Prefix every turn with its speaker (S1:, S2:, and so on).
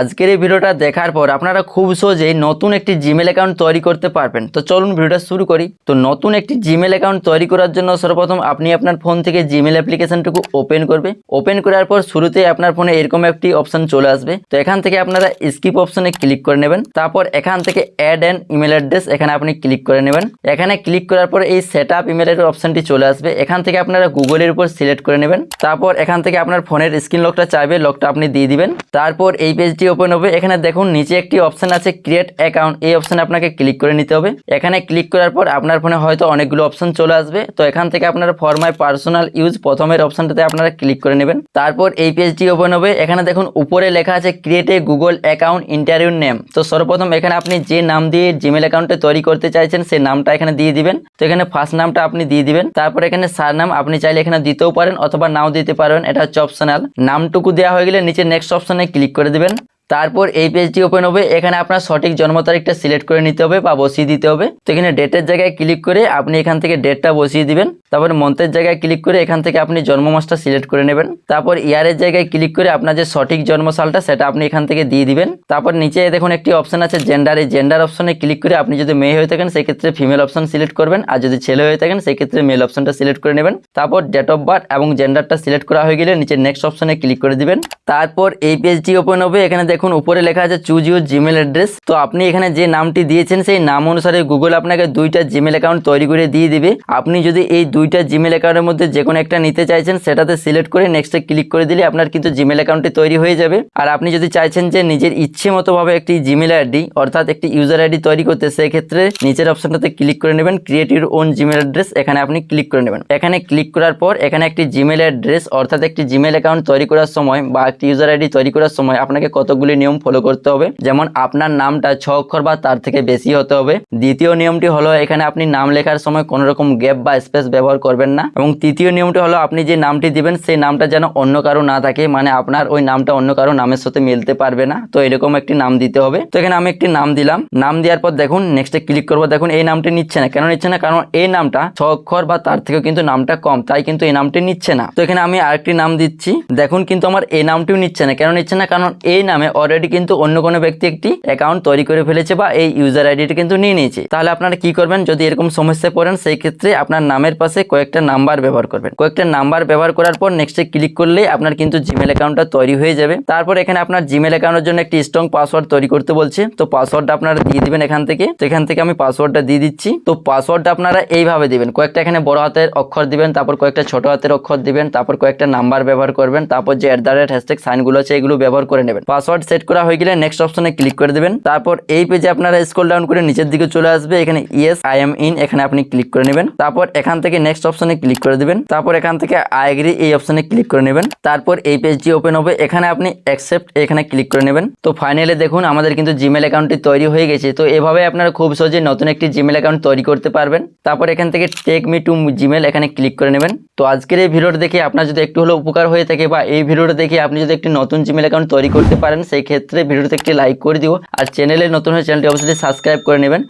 S1: আজকের এই ভিডিওটা দেখার পর আপনারা খুব সহজেই নতুন একটি জিমেল অ্যাকাউন্ট তৈরি করতে পারবেন। তো চলুন ভিডিওটা শুরু করি। তো নতুন একটি জিমেল অ্যাকাউন্ট তৈরি করার জন্য সর্বপ্রথম আপনি আপনার ফোন থেকে জিমেল অ্যাপ্লিকেশনটুকু ওপেন করবে। ওপেন করার পর শুরুতেই আপনার ফোনে এরকম একটি অপশন চলে আসবে। তো এখান থেকে আপনারা স্কিপ অপশনে ক্লিক করে নেবেন। তারপর এখান থেকে অ্যাড অ্যান্ড ইমেল অ্যাড্রেস এখানে আপনি ক্লিক করে নেবেন। এখানে ক্লিক করার পর এই সেট আপ ইমেলের অপশনটি চলে আসবে। এখান থেকে আপনারা গুগলের উপর সিলেক্ট করে নেবেন। তারপর এখান থেকে আপনার ফোনের স্ক্রিন লকটা চাইবে। লকটা আপনি দিয়ে দিবেন। তারপর এই পেজটি ওপেন হবে? এখানে দেখুন, নিচে একটি অপশন আছে ক্রিয়েট অ্যাকাউন্ট এই অপশনে আপনাকে ক্লিক করে নিতে হবে। এখানে ক্লিক করার পর আপনার ফোনে হয়তো অনেকগুলো অপশন চলে আসবে। তো এখান থেকে আপনারা ফর মাই পার্সোনাল ইউজ প্রথমের অপশনটাতে আপনারা ক্লিক করে নেবেন। তারপর এই পেজটি ওপেন হবে। এখানে দেখুন, উপরে লেখা আছে create a Google account interview name তো সর্বপ্রথম এখানে আপনি যে নাম দিয়ে জিমেল অ্যাকাউন্টে তৈরি করতে চাইছেন সেই নামটা এখানে দিয়ে দিবেন। তো এখানে ফার্স্ট নামটা আপনি দিয়ে দিবেন। তারপর এখানে সার নাম আপনি চাইলে এখানে দিতেও পারেন অথবা নাও দিতে পারবেন এটা হচ্ছে অপশনাল নামটুকু দেওয়া হয়ে গেলে নিচে নেক্সট অপশনে ক্লিক করে দিবেন। তারপর এই পেজটি ওপেন হবে। এখানে আপনার সঠিক জন্ম তারিখটা সিলেক্ট করে নিতে হবে বা বসিয়ে দিতে হবে। তো এখানে ডেটের জায়গায় ক্লিক করে আপনি এখান থেকে ডেটটা বসিয়ে দিবেন। তারপর মন্থের জায়গায় ক্লিক করে এখান থেকে আপনি জন্ম মাসটা সিলেক্ট করে নেবেন। তারপর ইয়ারের জায়গায় ক্লিক করে আপনার যে সঠিক জন্মসালটা সেটা আপনি এখান থেকে দিয়ে দিবেন। তারপর নিচে দেখুন একটি অপশন আছে জেন্ডার এই জেন্ডার অপশনে ক্লিক করে আপনি যদি মেয়ে হয়ে থাকেন, সেক্ষেত্রে ফিমেল অপশন সিলেক্ট করবেন। আর যদি ছেলে হয়ে থাকেন, সেক্ষেত্রে মেল অপশনটা সিলেক্ট করে নেবেন। তারপর ডেট অফ বার্থ এবং জেন্ডারটা সিলেক্ট করা হয়ে গেলে নিচে নেক্সট অপশনে ক্লিক করে দিবেন। তারপর এই পেজটি ওপেন হবে। এখানে দেখুন, উপরে লেখা আছে চুজ ইউর জিমেল অ্যাড্রেস তো আপনি এখানে যে নামটি দিয়েছেন, সেই নাম অনুসারে গুগল আপনাকে দুইটা জিমেল অ্যাকাউন্ট তৈরি করে দিয়ে দিবে। আপনি যদি এই দুইটা জিমেল অ্যাকাউন্টের মধ্যে যে কোনো একটা নিতে চাইছেন, সেটাতে সিলেক্ট করে নেক্সটে ক্লিক করে দিলে আপনার কিন্তু জিমেল অ্যাকাউন্টটি তৈরি হয়ে যাবে। আর আপনি যদি চাইছেন যে নিজের ইচ্ছে মতোভাবে একটি জিমেল আইডি, অর্থাৎ একটি ইউজার আইডি তৈরি করতে, সেক্ষেত্রে নিচের অপশনটাতে ক্লিক করে নেবেন create your own Gmail address এখানে আপনি ক্লিক করে নেবেন। এখানে ক্লিক করার পর, এখানে একটি জিমেল অ্যাড্রেস অর্থাৎ একটি জিমেল অ্যাকাউন্ট তৈরি করার সময় বা একটি ইউজার আইডি তৈরি করার সময় আপনাকে কতগুলি নিয়ম ফলো করতে হবে? যেমন আপনার নামটা ছ অক্ষর বা তার থেকে বেশি হতে হবে। দ্বিতীয় নিয়মটি হলো এখানে আপনি নাম লেখার সময় কোনো রকম গ্যাপ বা স্পেস ব্যবহার করবেন না। এবং তৃতীয় নিয়মটি হলো আপনি যে নামটি দিবেন, সেই নামটা যেন অন্য কারও না থাকে মানে আপনার ওই নামটা অন্য কারও নামের সাথে মিলতে পারবে না। তো এরকম একটি নাম দিতে হবে। তো এখানে আমি একটি নাম দিলাম। নাম দেওয়ার পর দেখুন নেক্সটে ক্লিক করব। দেখুন, এই নামটি নিচ্ছে না। কেন নিচ্ছে না? কারণ এই নামটা ছ অক্ষর বা তার থেকেও কিন্তু নামটা কম, তাই কিন্তু এই নামটি নিচ্ছে না। তো এখানে আমি আরেকটি নাম দিচ্ছি। দেখুন কিন্তু আমার এই নামটিও নিচ্ছে না। কেন নিচ্ছে না? কারণ এই নামে অলরেডি কিন্তু অন্য কোনো ব্যক্তি একটি অ্যাকাউন্ট তৈরি করে ফেলেছে বা এই ইউজার আইডিটি কিন্তু নিয়ে নিয়েছে। তাহলে আপনারা কি করবেন? যদি এরকম সমস্যায় পড়েন, সেই ক্ষেত্রে আপনার নামের পাশে কয়েকটা নাম্বার ব্যবহার করবেন। কয়েকটা নাম্বার ব্যবহার করার পর নেক্সটে ক্লিক করলেই আপনার কিন্তু জিমেল অ্যাকাউন্টটা তৈরি হয়ে যাবে। তারপর এখানে আপনার জিমেল অ্যাকাউন্টের জন্য একটি স্ট্রং পাসওয়ার্ড তৈরি করতে বলছে। তো পাসওয়ার্ডটা আপনারা দিয়ে দিবেন এখান থেকে। তো এখান থেকে আমি পাসওয়ার্ডটা দিয়ে দিচ্ছি। তো পাসওয়ার্ডটা আপনারা এইভাবে দিবেন। কয়েকটা এখানে বড় হাতের অক্ষর দিবেন, তারপর কয়েকটা ছোট হাতের অক্ষর দিবেন, তারপর কয়েকটা নাম্বার ব্যবহার করবেন, তারপর যে অ্যাট দ্য রেট হ্যাশট্যাগ সাইনগুলো আছে, এগুলো ব্যবহার করে নেবেন। পাসওয়ার্ড সেট করা হয়ে গেলে নেক্সট অপশনে ক্লিক করে দেবেন। তারপর এই পেজে আপনারা স্ক্রল ডাউন করে নিচের দিকে চলে আসবে, এখানে ইয়েস আই এম ইন এখানে আপনি ক্লিক করে নেবেন। তারপর এখান থেকে নেক্সট অপশনে ক্লিক করে দেবেন। তারপর এখান থেকে আই এগ্রি এই অপশনে ক্লিক করে নেবেন। তারপর এই পেজটি ওপেন হবে, এখানে আপনি অ্যাকসেপ্ট এখানে ক্লিক করে নেবেন। তো ফাইনালি দেখুন, আমাদের কিন্তু জিমেল অ্যাকাউন্টটি তৈরি হয়ে গেছে। তো এভাবে আপনারা খুব সহজে নতুন একটি জিমেল অ্যাকাউন্ট তৈরি করতে পারবেন। তারপর এখান থেকে টেক মি টু জিমেল এখানে ক্লিক করে নেবেন। তো আজকের এই ভিডিওটা দেখে আপনার যদি একটু হলেও উপকার হয়ে থাকে বা এই ভিডিওটা দেখে আপনি যদি একটি নতুন জিমেল অ্যাকাউন্ট তৈরি করতে পারেন, সেই ক্ষেত্রে ভিডিওতে একটি লাইক করে দিও। আর চ্যানেলে নতুন হয়ে চ্যানেলটি অবশ্যই সাবস্ক্রাইব করে নেবেন।